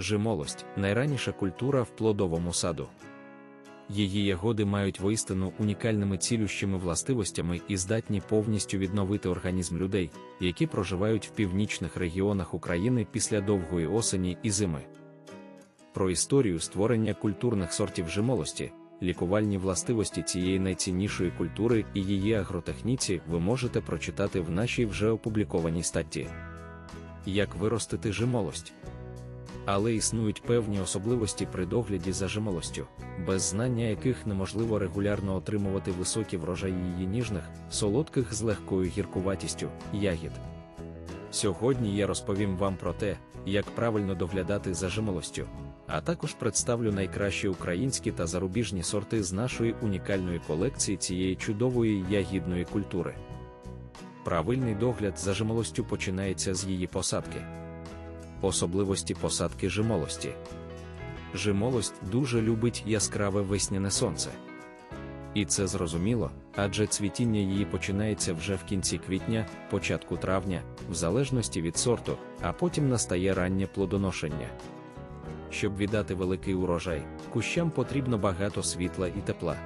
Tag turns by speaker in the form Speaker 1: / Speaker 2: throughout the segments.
Speaker 1: Жимолость найраніша культура в плодовому саду. Її ягоди мають воістину унікальними цілющими властивостями і здатні повністю відновити організм людей, які проживають в північних регіонах України після довгої осені і зими. Про історію створення культурних сортів жимолості, лікувальні властивості цієї найціннішої культури і її агротехніці ви можете прочитати в нашій вже опублікованій статті. Як виростити жимолость? Але існують певні особливості при догляді за жимолостю, без знання яких неможливо регулярно отримувати високі врожаї її ніжних, солодких з легкою гіркуватістю ягід. Сьогодні я розповім вам про те, як правильно доглядати за жимолостю, а також представлю найкращі українські та зарубіжні сорти з нашої унікальної колекції цієї чудової ягідної культури. Правильний догляд за жимолостю починається з її посадки. Особливості посадки жимолості. Жимолость дуже любить яскраве весняне сонце. І це зрозуміло, адже цвітіння її починається вже в кінці квітня, початку травня, в залежності від сорту, а потім настає раннє плодоношення. Щоб віддати великий урожай, кущам потрібно багато світла і тепла.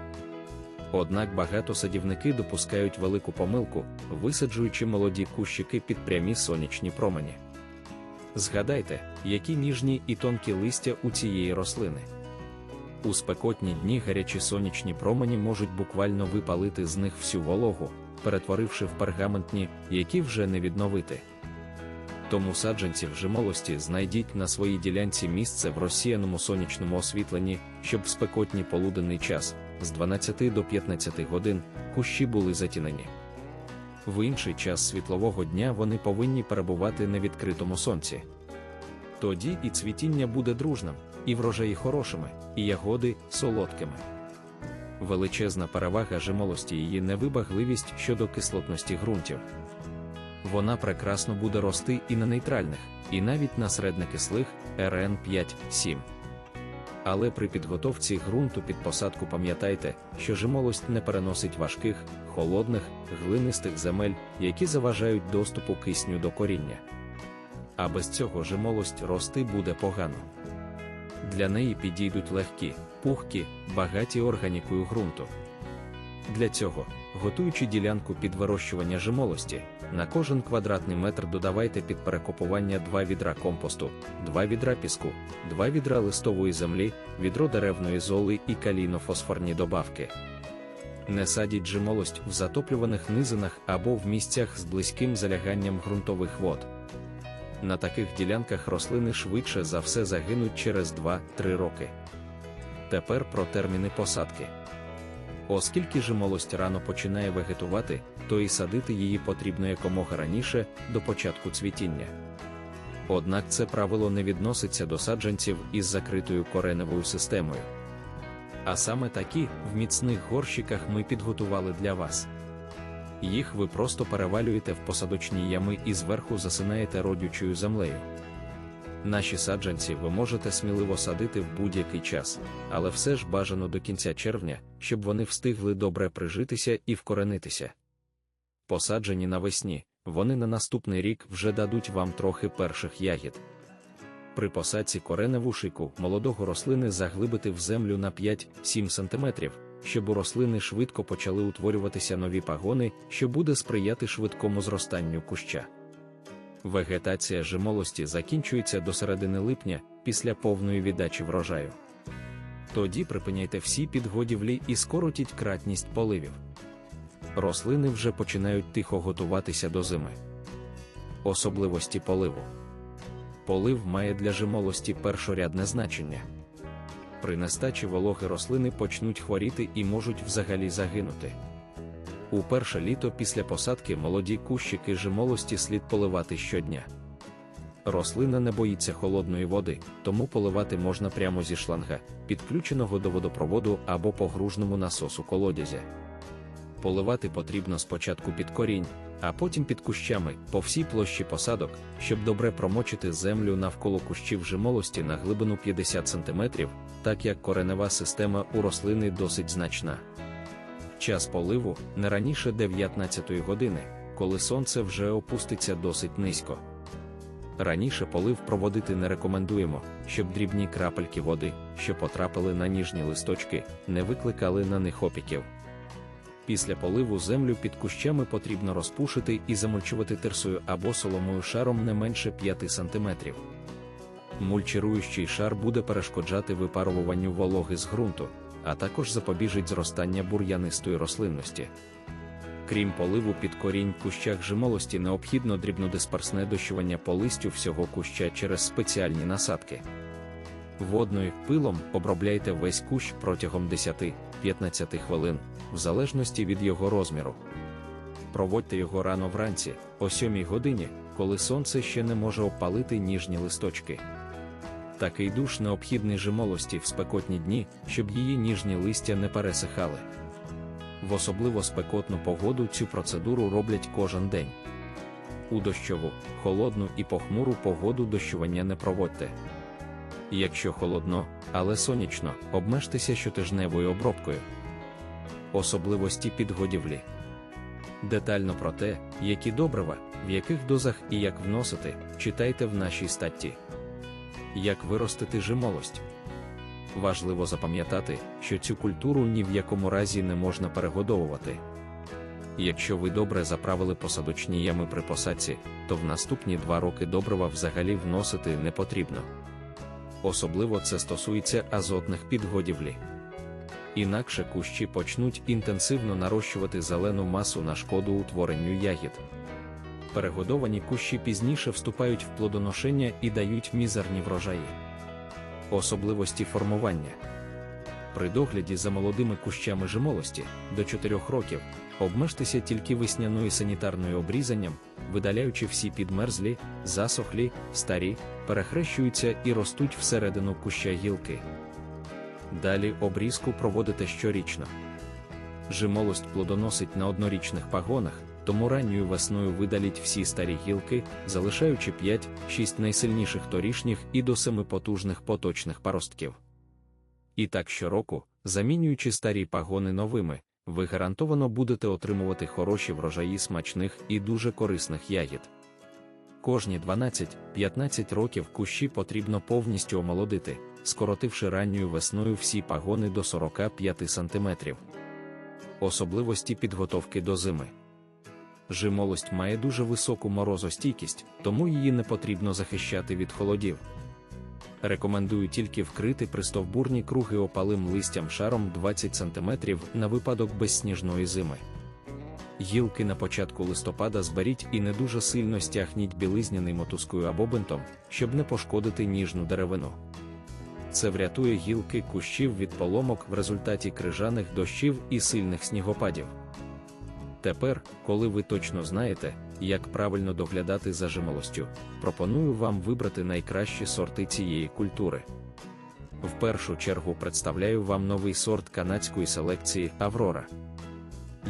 Speaker 1: Однак багато садівники допускають велику помилку, висаджуючи молоді кущики під прямі сонячні промені. Згадайте, які ніжні і тонкі листя у цієї рослини. У спекотні дні гарячі сонячні промені можуть буквально випалити з них всю вологу, перетворивши в пергаментні, які вже не відновити. Тому саджанців жимолості знайдіть на своїй ділянці місце в розсіяному сонячному освітленні, щоб в спекотній полуденний час з 12 до 15 годин кущі були затінені. В інший час світлового дня вони повинні перебувати на відкритому сонці. Тоді і цвітіння буде дружним, і врожаї хорошими, і ягоди солодкими. Величезна перевага жимолості її невибагливість щодо кислотності ґрунтів. Вона прекрасно буде рости і на нейтральних, і навіть на середнекислих РН 5-7. Але при підготовці ґрунту під посадку пам'ятайте, що жимолость не переносить важких, холодних, глинистих земель, які заважають доступу кисню до коріння. А без цього жимолость рости буде погано. Для неї підійдуть легкі, пухкі, багаті органікою ґрунту. Для цього, готуючи ділянку під вирощування жимолості, на кожен квадратний метр додавайте під перекопування 2 відра компосту, 2 відра піску, 2 відра листової землі, відро деревної золи і калійно-фосфорні добавки. Не садіть жимолость в затоплюваних низинах або в місцях з близьким заляганням ґрунтових вод. На таких ділянках рослини швидше за все загинуть через 2-3 роки. Тепер про терміни посадки. Оскільки жимолость рано починає вегетувати, то і садити її потрібно якомога раніше до початку цвітіння. Однак це правило не відноситься до саджанців із закритою кореневою системою. А саме такі в міцних горщиках ми підготували для вас. Їх ви просто перевалюєте в посадочні ями і зверху засинаєте родючою землею. Наші саджанці ви можете сміливо садити в будь-який час, але все ж бажано до кінця червня, щоб вони встигли добре прижитися і вкоренитися. Посаджені навесні, вони на наступний рік вже дадуть вам трохи перших ягід. При посадці кореневу шику молодого рослини заглибити в землю на 5-7 см, щоб у рослини швидко почали утворюватися нові пагони, що буде сприяти швидкому зростанню куща. Вегетація жимолості закінчується до середини липня після повної віддачі врожаю. Тоді припиняйте всі підгодівлі і скоротіть кратність поливів. Рослини вже починають тихо готуватися до зими. Особливості поливу. Полив має для жимолості першорядне значення. При нестачі вологи рослини почнуть хворіти і можуть взагалі загинути. У перше літо після посадки молоді кущики жимолості слід поливати щодня. Рослина не боїться холодної води, тому поливати можна прямо зі шланга, підключеного до водопроводу або погружному насосу колодязя. Поливати потрібно спочатку під корінь, а потім під кущами по всій площі посадок, щоб добре промочити землю навколо кущів жимолості на глибину 50 см, так як коренева система у рослини досить значна. Час поливу не раніше 19 години, коли сонце вже опуститься досить низько. Раніше полив проводити не рекомендуємо, щоб дрібні крапельки води, що потрапили на ніжні листочки, не викликали на них опіків. Після поливу землю під кущами потрібно розпушити і замульчувати терсою або соломою шаром не менше 5 см. Мульчируючий шар буде перешкоджати випаруванню вологи з ґрунту, а також запобіжить зростання бур'янистої рослинності. Крім поливу під корінь кущах жимолості необхідно дрібнодисперсне дощування по листю всього куща через спеціальні насадки. Водною пилом обробляйте весь кущ протягом 10-15 хвилин, в залежності від його розміру. Проводьте його рано вранці, о 7 годині, коли сонце ще не може опалити ніжні листочки. Такий душ необхідний жимолості в спекотні дні, щоб її ніжні листя не пересихали. В особливо спекотну погоду цю процедуру роблять кожен день. У дощову, холодну і похмуру погоду дощування не проводьте. Якщо холодно, але сонячно, обмежтеся щотижневою обробкою. Особливості підгодівлі. Детально про те, які добрива, в яких дозах і як вносити, читайте в нашій статті. Як виростити жимолость. Важливо запам'ятати, що цю культуру ні в якому разі не можна перегодовувати. Якщо ви добре заправили посадочні ями при посадці, то в наступні два роки добрива взагалі вносити не потрібно. Особливо це стосується азотних підгодівлі. Інакше кущі почнуть інтенсивно нарощувати зелену масу на шкоду утворенню ягід. Перегодовані кущі пізніше вступають в плодоношення і дають мізерні врожаї. Особливості формування. При догляді за молодими кущами жимолості до 4 років обмежтеся тільки весняною санітарною обрізанням, видаляючи всі підмерзлі, засохлі, старі, перехрещуються і ростуть всередину куща гілки. Далі обрізку проводите щорічно. Жимолость плодоносить на однорічних пагонах, тому ранньою весною видаліть всі старі гілки, залишаючи 5-6 найсильніших торішніх і до 7 потужних поточних паростків. І так щороку, замінюючи старі пагони новими, ви гарантовано будете отримувати хороші врожаї смачних і дуже корисних ягід. Кожні 12-15 років кущі потрібно повністю омолодити, скоротивши ранньою весною всі пагони до 45 см. Особливості підготовки до зими. Жимолость має дуже високу морозостійкість, тому її не потрібно захищати від холодів. Рекомендую тільки вкрити пристовбурні круги опалим листям шаром 20 см на випадок безсніжної зими. Гілки на початку листопада зберіть і не дуже сильно стягніть білизняний мотузкою або бинтом, щоб не пошкодити ніжну деревину. Це врятує гілки кущів від поломок в результаті крижаних дощів і сильних снігопадів. Тепер, коли ви точно знаєте, як правильно доглядати за жимолостю, пропоную вам вибрати найкращі сорти цієї культури. В першу чергу представляю вам новий сорт канадської селекції Аврора.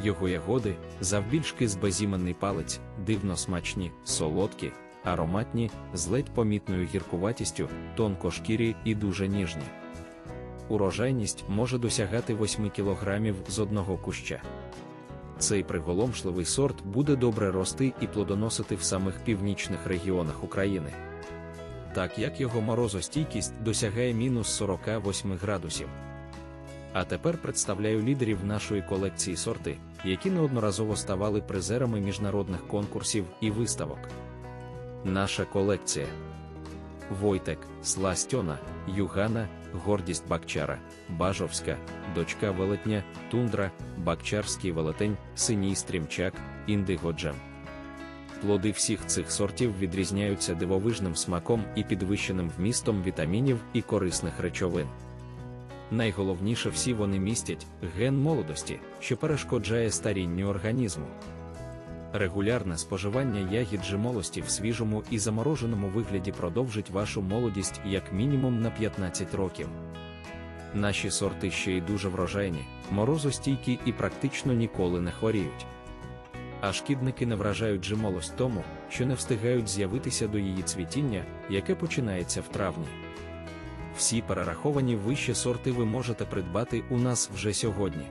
Speaker 1: Його ягоди, завбільшки з безіменний палець, дивно смачні, солодкі, ароматні, з ледь помітною гіркуватістю, тонкошкірі і дуже ніжні. Урожайність може досягати 8 кг з одного куща. Цей приголомшливий сорт буде добре рости і плодоносити в самих північних регіонах України. Так як його морозостійкість досягає мінус 48 градусів. А тепер представляю лідерів нашої колекції сорти, які неодноразово ставали призерами міжнародних конкурсів і виставок. Наша колекція Войтек, Сластьона, Югана, Гордість Бакчара, Бажовська, Дочка Велетня, Тундра, Бакчарський велетень, Синій стрімчак, Індиго-джем. Плоди всіх цих сортів відрізняються дивовижним смаком і підвищеним вмістом вітамінів і корисних речовин. Найголовніше всі вони містять ген молодості, що перешкоджає старінню організму. Регулярне споживання ягід жимолості в свіжому і замороженому вигляді продовжить вашу молодість як мінімум на 15 років. Наші сорти ще й дуже врожайні, морозостійкі і практично ніколи не хворіють. А шкідники не вражають жимолость тому, що не встигають з'явитися до її цвітіння, яке починається в травні. Всі перераховані вище сорти ви можете придбати у нас вже сьогодні.